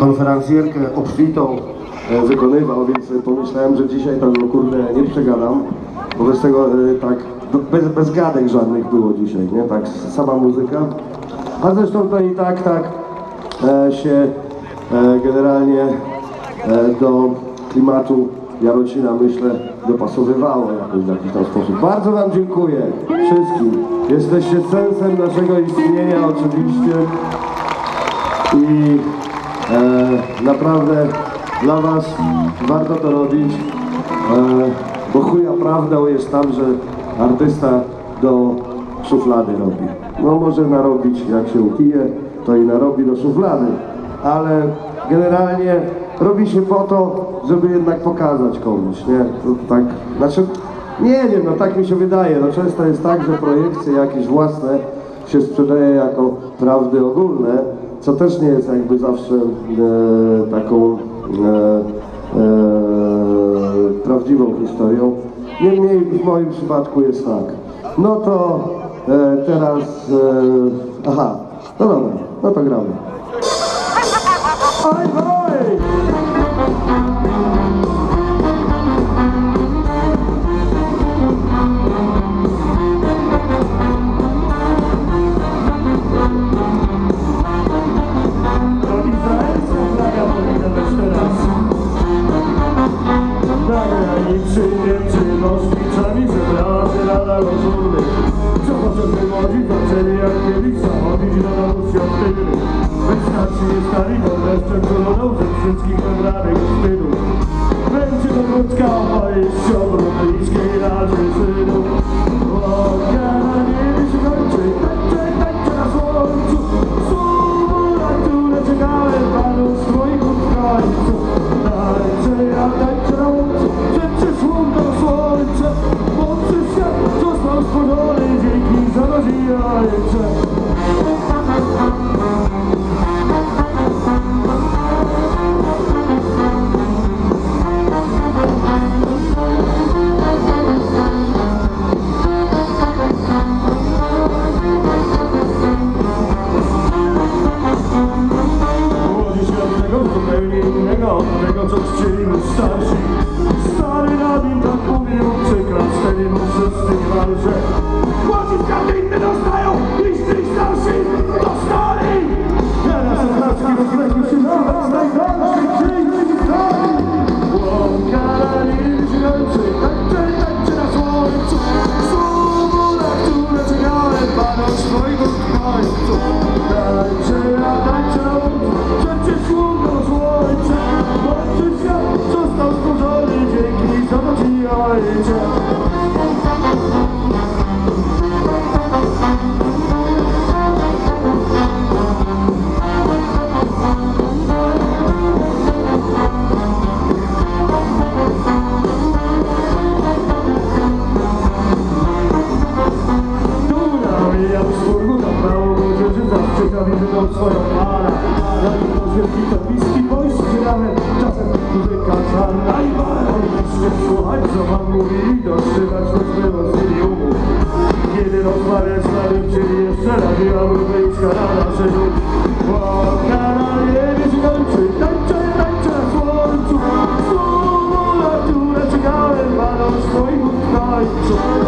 konferencjerkę obfitą e, wykonywał, więc pomyślałem, że dzisiaj tam no, kurde nie przegadam. Wobec tego e, tak no, bez, bez gadek żadnych było dzisiaj, nie? Tak sama muzyka. A zresztą to i tak, tak e, się generalnie do klimatu Jarocina myślę dopasowywało jakoś w jakiś tam sposób. Bardzo Wam dziękuję wszystkim. Jesteście sensem naszego istnienia oczywiście i e, naprawdę dla Was warto to robić, e, bo chuja prawdą jest tam, że artysta do szuflady robi. No może narobić jak się upije, to i narobi do szuflady, ale generalnie robi się po to, żeby jednak pokazać komuś, nie? To tak, znaczy, nie wiem, no tak mi się wydaje, no często jest tak, że projekcje jakieś własne się sprzedaje jako prawdy ogólne, co też nie jest jakby zawsze e, taką e, e, prawdziwą historią. Niemniej w moim przypadku jest tak. No to e, teraz, aha, no dobra, no to gramy. Ceniak kielica, oryginalna Rosja w tygru Wystarczy je starego, leszcze królował ze wszystkich wybranych wstydu Będzie to wódka, a jest siodro, Thank you.